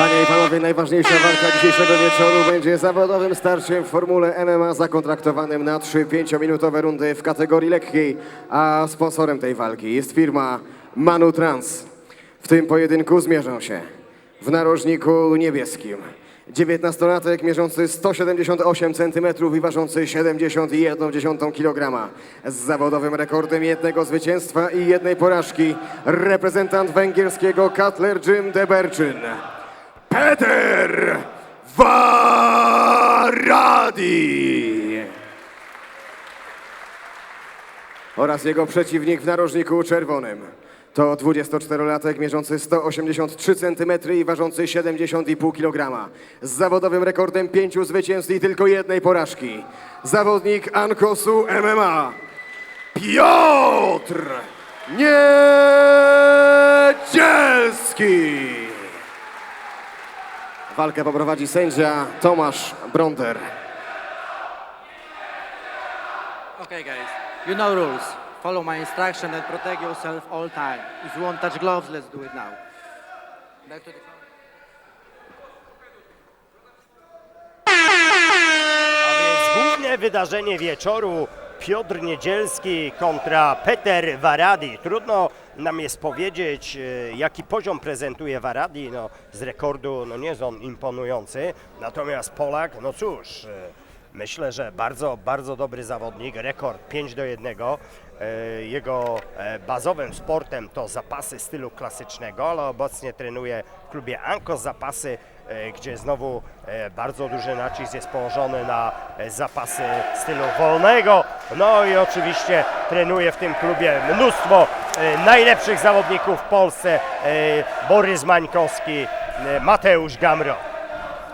Panie i panowie, najważniejsza walka dzisiejszego wieczoru będzie zawodowym starciem w formule MMA zakontraktowanym na 3 5-minutowe rundy w kategorii lekkiej, a sponsorem tej walki jest firma Manu Trans. W tym pojedynku zmierzą się w narożniku niebieskim 19-latek mierzący 178 cm i ważący 71,1 kg. Z zawodowym rekordem jednego zwycięstwa i jednej porażki reprezentant węgierskiego Cutler Jim Deberczyn. Peter Varadi oraz jego przeciwnik w narożniku czerwonym. To 24-latek mierzący 183 cm i ważący 70,5 kg. Z zawodowym rekordem pięciu zwycięstw i tylko jednej porażki. Zawodnik Ankosu MMA Piotr Niedzielski. Walkę poprowadzi sędzia Tomasz Bronder. Okay, guys. You know rules. Follow my instruction and protect yourself all time. If you won't touch gloves, let's do it now. Back to the A więc główne wydarzenie wieczoru Piotr Niedzielski kontra Peter Varadi. Trudno nam jest powiedzieć, e, jaki poziom prezentuje Varadi. No, z rekordu no, nie jest on imponujący, natomiast Polak, no cóż, e, myślę, że bardzo, bardzo dobry zawodnik. Rekord 5 do 1. E, Jego bazowym sportem to zapasy stylu klasycznego, ale obecnie trenuje w klubie Anko Zapasy, gdzie znowu bardzo duży nacisk jest położony na zapasy stylu wolnego. No i oczywiście trenuje w tym klubie mnóstwo najlepszych zawodników w Polsce. e, Borys Mańkowski, e, Mateusz Gamro.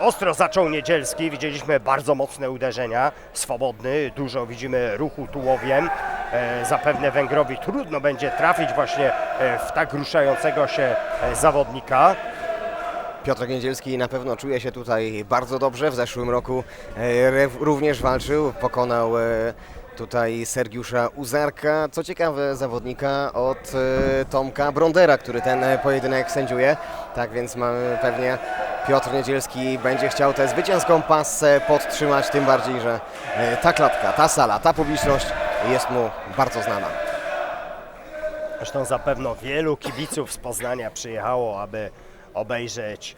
Ostro zaczął Niedzielski, widzieliśmy bardzo mocne uderzenia, swobodny, dużo widzimy ruchu tułowiem. E, zapewne Węgrowi trudno będzie trafić właśnie e, w tak ruszającego się e, zawodnika. Piotr Niedzielski na pewno czuje się tutaj bardzo dobrze. W zeszłym roku e, również walczył, pokonał e, tutaj Sergiusza Uzarka. Co ciekawe, zawodnika od e, Tomka Brondera, który ten e, pojedynek sędziuje. Tak więc mamy pewnie Piotr Niedzielski będzie chciał tę zwycięską pasę podtrzymać, tym bardziej, że e, ta klatka, ta sala, ta publiczność jest mu bardzo znana. Zresztą zapewne wielu kibiców z Poznania przyjechało, aby obejrzeć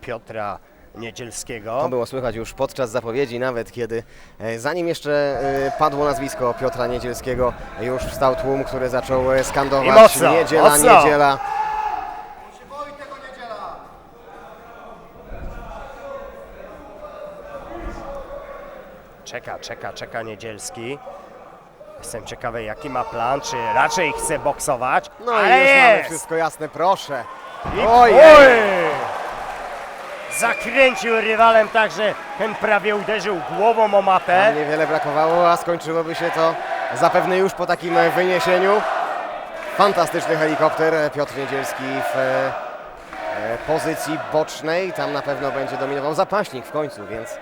Piotra Niedzielskiego. To było słychać już podczas zapowiedzi, nawet kiedy e, zanim jeszcze e, padło nazwisko Piotra Niedzielskiego, już wstał tłum, który zaczął e, skandować mocno, niedziela, mocno. niedziela. Czeka, czeka, czeka Niedzielski. Jestem ciekawy, jaki ma plan, czy raczej chce boksować. No ale i już mamy jest! wszystko jasne, proszę. I Ojej! oj! Zakręcił rywalem tak, że ten prawie uderzył głową o matę. Tam niewiele brakowało, a skończyłoby się to zapewne już po takim wyniesieniu. Fantastyczny helikopter, e, Piotr Niedzielski w e, e, pozycji bocznej. Tam na pewno będzie dominował zapaśnik w końcu, więc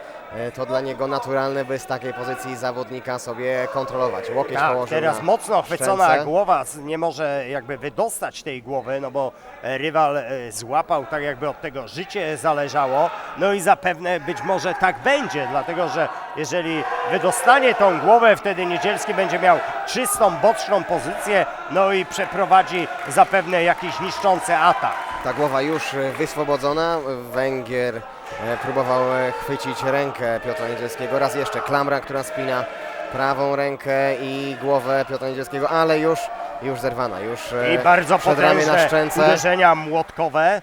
to dla niego naturalne, by z takiej pozycji zawodnika sobie kontrolować. Łokieć Tak, położył teraz mocno chwycona szczęce. głowa, nie może jakby wydostać tej głowy, no bo e, rywal e, złapał tak jakby od tego życie zależało, no i zapewne być może tak będzie, dlatego że jeżeli wydostanie tą głowę, wtedy Niedzielski będzie miał czystą, boczną pozycję, no i przeprowadzi zapewne jakiś niszczący atak. Ta głowa już wyswobodzona. Węgier e, próbował e, chwycić rękę Piotra Niedzielskiego. Raz jeszcze klamra, która spina prawą rękę i głowę Piotra Niedzielskiego, ale już, już zerwana. Już e, I bardzo potężne uderzenia młotkowe.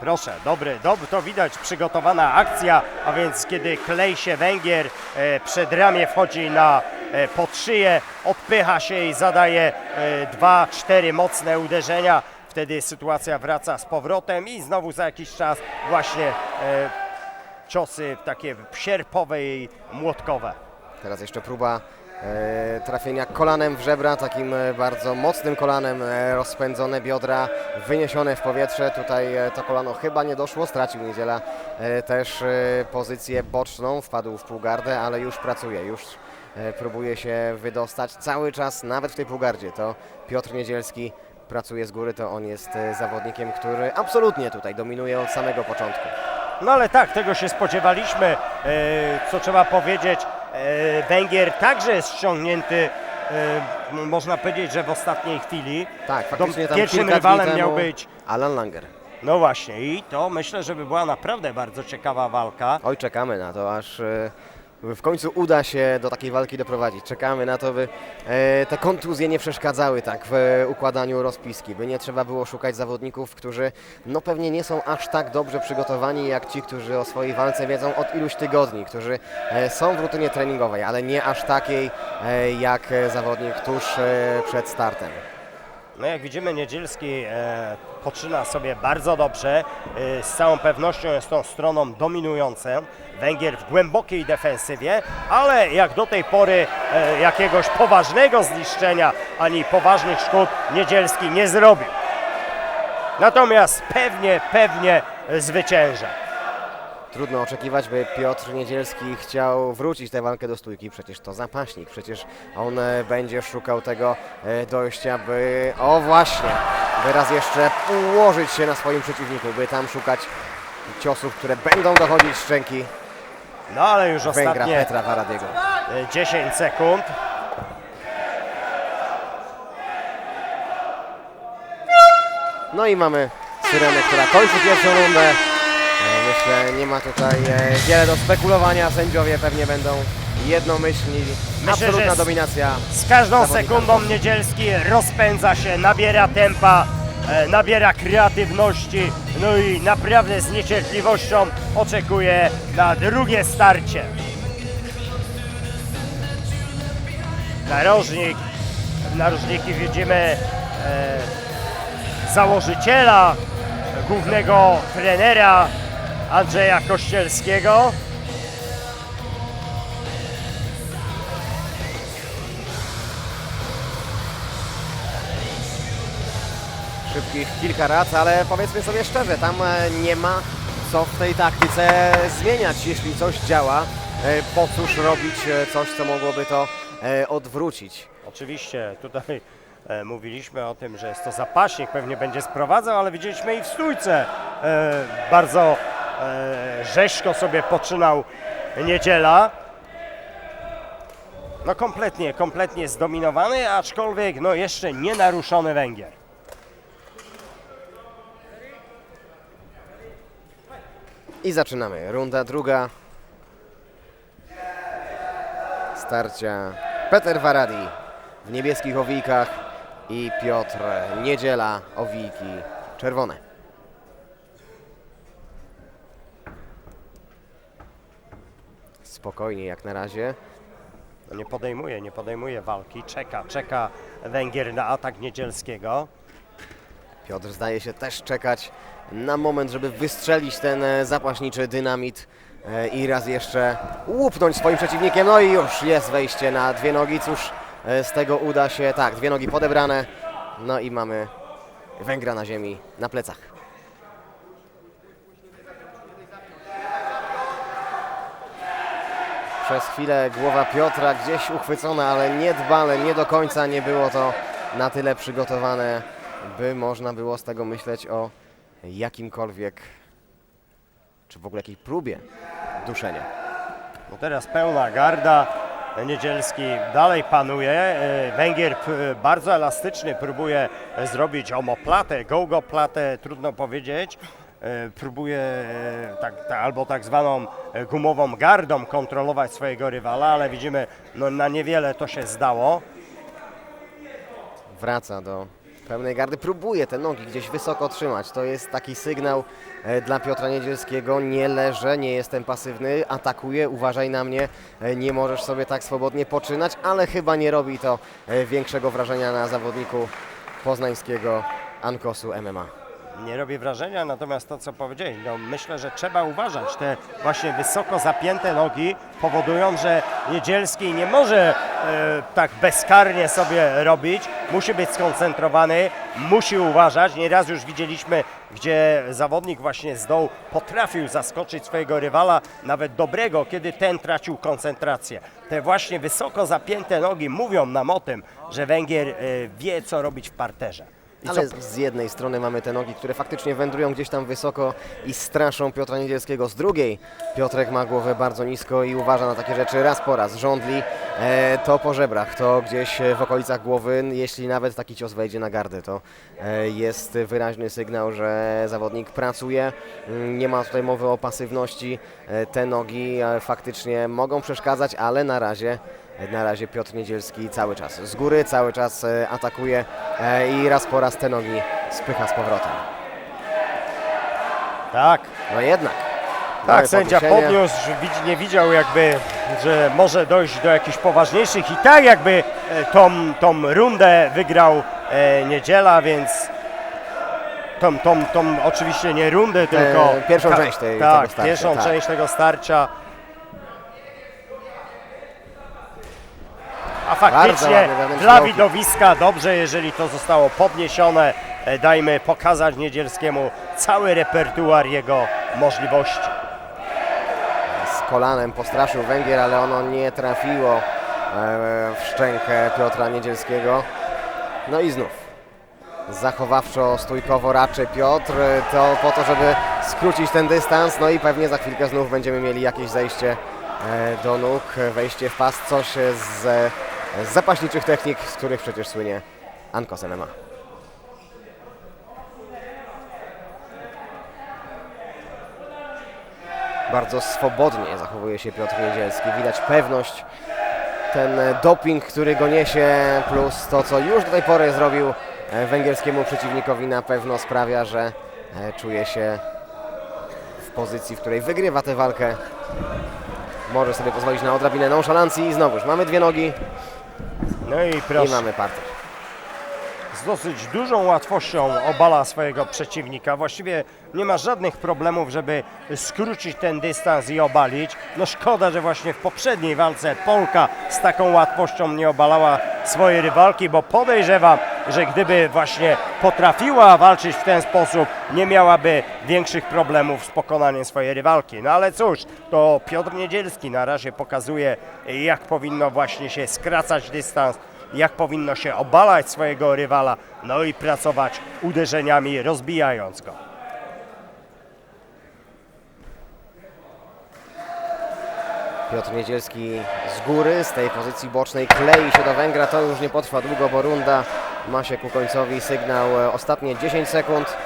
Proszę, dobry, dobry, to widać przygotowana akcja, a więc kiedy klej się Węgier, e, przed ramię wchodzi na e, pod szyję, odpycha się i zadaje e, dwa, cztery mocne uderzenia. Wtedy sytuacja wraca z powrotem i znowu za jakiś czas właśnie e, ciosy takie sierpowe i młotkowe. Teraz jeszcze próba e, trafienia kolanem w żebra, takim e, bardzo mocnym kolanem, e, rozpędzone biodra, wyniesione w powietrze. Tutaj e, to kolano chyba nie doszło, stracił Niedziela e, też e, pozycję boczną, wpadł w półgardę, ale już pracuje, już e, próbuje się wydostać cały czas, nawet w tej półgardzie. To Piotr Niedzielski pracuje z góry, to on jest e, zawodnikiem, który absolutnie tutaj dominuje od samego początku. No ale tak, tego się spodziewaliśmy. E, co trzeba powiedzieć, e, Węgier także jest ściągnięty, można powiedzieć, że w ostatniej chwili. Tak, faktycznie tam Pierwszym rywalem miał być, Alan Langer. no właśnie, i to myślę, że by była naprawdę bardzo ciekawa walka. Oj, czekamy na to, aż w końcu uda się do takiej walki doprowadzić. Czekamy na to, by e, te kontuzje nie przeszkadzały tak w e, układaniu rozpiski, by nie trzeba było szukać zawodników, którzy no pewnie nie są aż tak dobrze przygotowani jak ci, którzy o swojej walce wiedzą od iluś tygodni, którzy e, są w rutynie treningowej, ale nie aż takiej jak zawodnik tuż przed startem. No jak widzimy, Niedzielski e, poczyna sobie bardzo dobrze. E, z całą pewnością jest tą stroną dominującą. Węgier w głębokiej defensywie, ale jak do tej pory e, jakiegoś poważnego zniszczenia ani poważnych szkód Niedzielski nie zrobił. Natomiast pewnie, pewnie zwycięża. Trudno oczekiwać, by Piotr Niedzielski chciał wrócić tę walkę do stójki. Przecież to zapaśnik. Przecież on e, będzie szukał tego e, dojścia, by. O właśnie! By raz jeszcze ułożyć się na swoim przeciwniku, by tam szukać ciosów, które będą dochodzić szczęki No ale już Węgra ostatnie Petra Waradiego. e, 10 sekund. No i mamy Syrenę, która kończy pierwszą rundę. Myślę, nie ma tutaj e, wiele do spekulowania. Sędziowie pewnie będą jednomyślni. Myślę, Absolutna że z- dominacja. Z każdą Zawodnika. sekundą Niedzielski rozpędza się, nabiera tempa, e, nabiera kreatywności, no i naprawdę z niecierpliwością oczekuje na drugie starcie. Narożnik, narożniki widzimy e, założyciela, głównego trenera Andrzeja Kościelskiego. szybkich kilka rac, ale powiedzmy sobie szczerze, tam e, nie ma co w tej taktyce zmieniać. Jeśli coś działa, e, po cóż robić e, coś, co mogłoby to odwrócić. Oczywiście tutaj mówiliśmy o tym, że jest to zapaśnik, pewnie będzie sprowadzał, ale widzieliśmy i w stójce bardzo rzeźko sobie poczynał niedziela. No kompletnie, kompletnie zdominowany, aczkolwiek no jeszcze nie naruszony Węgier. I zaczynamy. Runda druga. Starcia Peter Waradi w niebieskich owijkach i Piotr Niedziela owijki czerwone. Spokojnie jak na razie. Nie podejmuje, nie podejmuje walki, czeka, czeka Węgier na atak Niedzielskiego. Piotr zdaje się też czekać na moment, żeby wystrzelić ten e, zapaśniczy dynamit e, i raz jeszcze łupnąć swoim przeciwnikiem. No i już jest wejście na dwie nogi. Cóż e, z tego uda się? Tak, dwie nogi podebrane. No i mamy Węgra na ziemi, na plecach. Przez chwilę głowa Piotra gdzieś uchwycona, ale niedbale, nie do końca nie było to na tyle przygotowane, by można było z tego myśleć o jakimkolwiek, czy w ogóle jakiej próbie duszenia. No teraz pełna garda. Niedzielski dalej panuje. E, Węgier bardzo elastyczny, próbuje zrobić omoplatę, gołgoplatę, trudno powiedzieć. E, Próbuje e, tak, ta, albo tak zwaną e, gumową gardą kontrolować swojego rywala, ale widzimy, no na niewiele to się zdało. Wraca do pełnej gardy, próbuje te nogi gdzieś wysoko trzymać. To jest taki sygnał dla Piotra Niedzielskiego. Nie leżę, nie jestem pasywny, atakuję, uważaj na mnie, nie możesz sobie tak swobodnie poczynać, ale chyba nie robi to większego wrażenia na zawodniku poznańskiego Ankosu MMA. Nie robi wrażenia, natomiast to co powiedzieli, no myślę, że trzeba uważać. Te właśnie wysoko zapięte nogi powodują, że Niedzielski nie może e, tak bezkarnie sobie robić. Musi być skoncentrowany, musi uważać. Nieraz już widzieliśmy, gdzie zawodnik właśnie z dołu potrafił zaskoczyć swojego rywala, nawet dobrego, kiedy ten tracił koncentrację. Te właśnie wysoko zapięte nogi mówią nam o tym, że Węgier e, wie, co robić w parterze. I Ale co- z jednej strony mamy te nogi, które faktycznie wędrują gdzieś tam wysoko i straszą Piotra Niedzielskiego. Z drugiej Piotrek ma głowę bardzo nisko i uważa na takie rzeczy raz po raz. Żądli e, to po żebrach, to gdzieś e, w okolicach głowy. Jeśli nawet taki cios wejdzie na gardę, to e, jest wyraźny sygnał, że zawodnik pracuje. Mm, Nie ma tutaj mowy o pasywności. E, te nogi e, faktycznie mogą przeszkadzać, ale na razie na razie Piotr Niedzielski cały czas z góry, cały czas e, atakuje e, i raz po raz te nogi spycha z powrotem. Tak, No jednak. tak, sędzia podniósł, nie widział jakby, że może dojść do jakichś poważniejszych i tak jakby e, tą, tą rundę wygrał Niedziela, więc tą, tą, tą oczywiście nie rundę, tylko pierwszą część tej- tak, tego starcia, pierwszą tak. część tego starcia. Faktycznie dla widowiska dobrze, jeżeli to zostało podniesione. E, Dajmy pokazać Niedzielskiemu cały repertuar jego możliwości. Z kolanem postraszył Węgier, ale ono nie trafiło e, w szczękę Piotra Niedzielskiego. No i znów. Zachowawczo, stójkowo raczy Piotr, e, to po to, żeby skrócić ten dystans, no i pewnie za chwilkę znów będziemy mieli jakieś zejście do nóg, wejście w pas, coś z, z zapaśniczych technik, z których przecież słynie Ankos MMA. Bardzo swobodnie zachowuje się Piotr Niedzielski. Widać pewność, ten doping, który go niesie, plus to, co już do tej pory zrobił e, węgierskiemu przeciwnikowi, na pewno sprawia, że e, czuje się w pozycji, w której wygrywa tę walkę. Może sobie pozwolić na odrobinę nonszalancji i znowuż mamy dwie nogi No i i proszę. mamy parter. z dosyć dużą łatwością obala swojego przeciwnika. Właściwie nie ma żadnych problemów, żeby skrócić ten dystans i obalić. No szkoda, że właśnie w poprzedniej walce Polka z taką łatwością nie obalała swojej rywalki, bo podejrzewam, że gdyby właśnie potrafiła walczyć w ten sposób, nie miałaby większych problemów z pokonaniem swojej rywalki. No ale cóż, to Piotr Niedzielski na razie pokazuje, jak powinno właśnie się skracać dystans jak powinno się obalać swojego rywala, no i pracować uderzeniami, rozbijając go. Piotr Niedzielski z góry, z tej pozycji bocznej klei się do Węgra. To już nie potrwa długo, bo runda ma się ku końcowi. Sygnał e, ostatnie 10 sekund.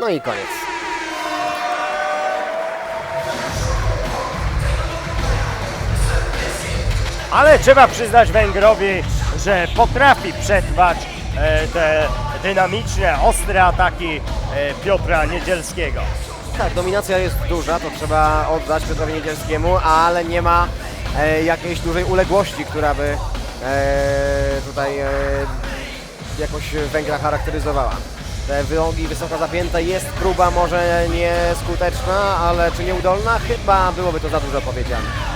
No i koniec. Ale trzeba przyznać Węgrowi, że potrafi przetrwać e, te dynamiczne, ostre ataki e, Piotra Niedzielskiego. Tak, dominacja jest duża, to trzeba oddać Piotrowi Niedzielskiemu, ale nie ma e, jakiejś dużej uległości, która by e, tutaj e, jakoś Węgra charakteryzowała. Te wyłogi wysoko zapięte jest próba może nieskuteczna, ale czy nieudolna? Chyba byłoby to za dużo powiedziane.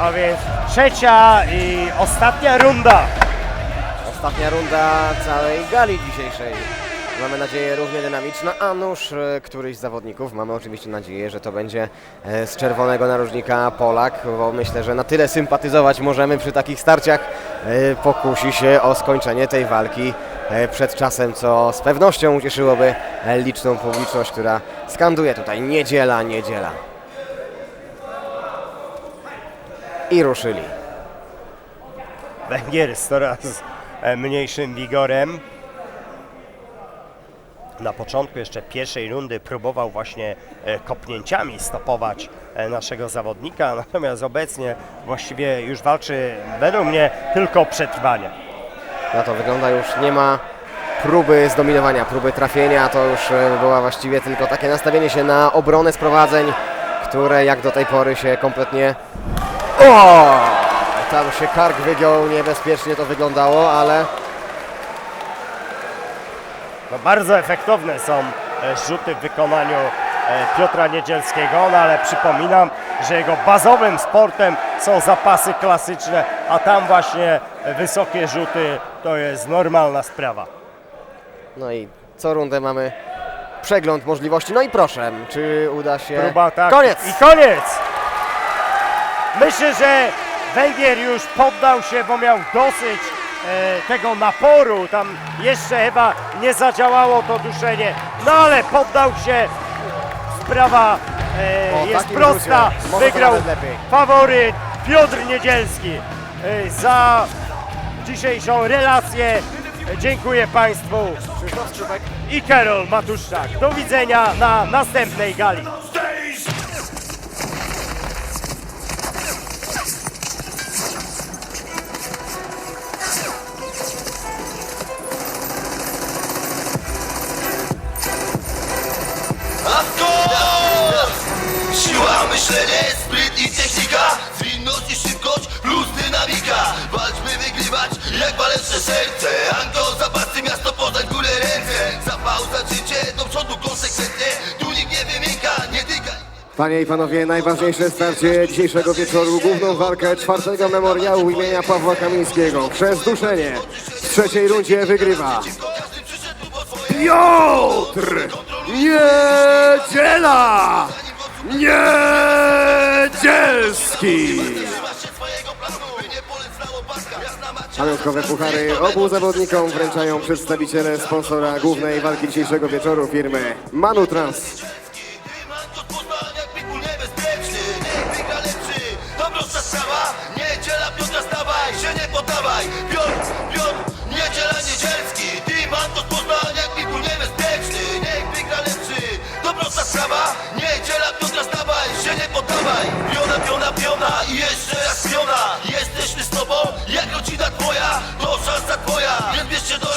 A więc trzecia i ostatnia runda. Ostatnia runda całej gali dzisiejszej. Mamy nadzieję równie dynamiczna, a nuż e, któryś z zawodników. Mamy oczywiście nadzieję, że to będzie e, z czerwonego narożnika Polak, bo myślę, że na tyle sympatyzować możemy przy takich starciach. E, Pokusi się o skończenie tej walki przed czasem, co z pewnością ucieszyłoby liczną publiczność, która skanduje tutaj niedziela, niedziela. I ruszyli. Węgier z coraz e, mniejszym wigorem. Na początku jeszcze pierwszej rundy próbował właśnie e, kopnięciami stopować e, naszego zawodnika, natomiast obecnie właściwie już walczy według mnie tylko o przetrwanie. Na to wygląda już nie ma próby zdominowania, próby trafienia. To już była właściwie tylko takie nastawienie się na obronę sprowadzeń, które jak do tej pory się kompletnie. O! Tam się kark wygiął, niebezpiecznie to wyglądało, ale No bardzo efektowne są e, rzuty w wykonaniu e, Piotra Niedzielskiego, no ale przypominam, że jego bazowym sportem są zapasy klasyczne, a tam właśnie wysokie rzuty to jest normalna sprawa. no i Co rundę mamy przegląd możliwości. No i proszę, czy uda się... Próba, tak. Koniec! I koniec! Myślę, że Węgier już poddał się, bo miał dosyć e, tego naporu. Tam jeszcze chyba nie zadziałało to duszenie. No ale poddał się. Sprawa e, jest takim prosta. Wygrał faworyt Piotr Niedzielski. E, za dzisiejszą relację dziękuję Państwu i Karol Matuszczak. Do widzenia na następnej gali. Panie i panowie, najważniejsze starcie dzisiejszego wieczoru. Główną walkę czwartego memoriału imienia Pawła Kamińskiego. Przez duszenie w trzeciej rundzie wygrywa Piotr Niedziela Niedzielski. Pamiątkowe puchary obu zawodnikom wręczają przedstawiciele sponsora głównej walki dzisiejszego wieczoru firmy Manutrans. Manko Dawaj, biorąc, biorąc, niedziela niedzielski. Dywan to Poznań, jak mi niebezpieczny Niech wygra lepszy, dobrota sprawa. Niedziela, piątra, stawaj, się nie podawaj Piona, piona, piona i jeszcze raz piona. Jesteśmy z tobą, jak rodzina twoja To szansa twoja, więc bierz się do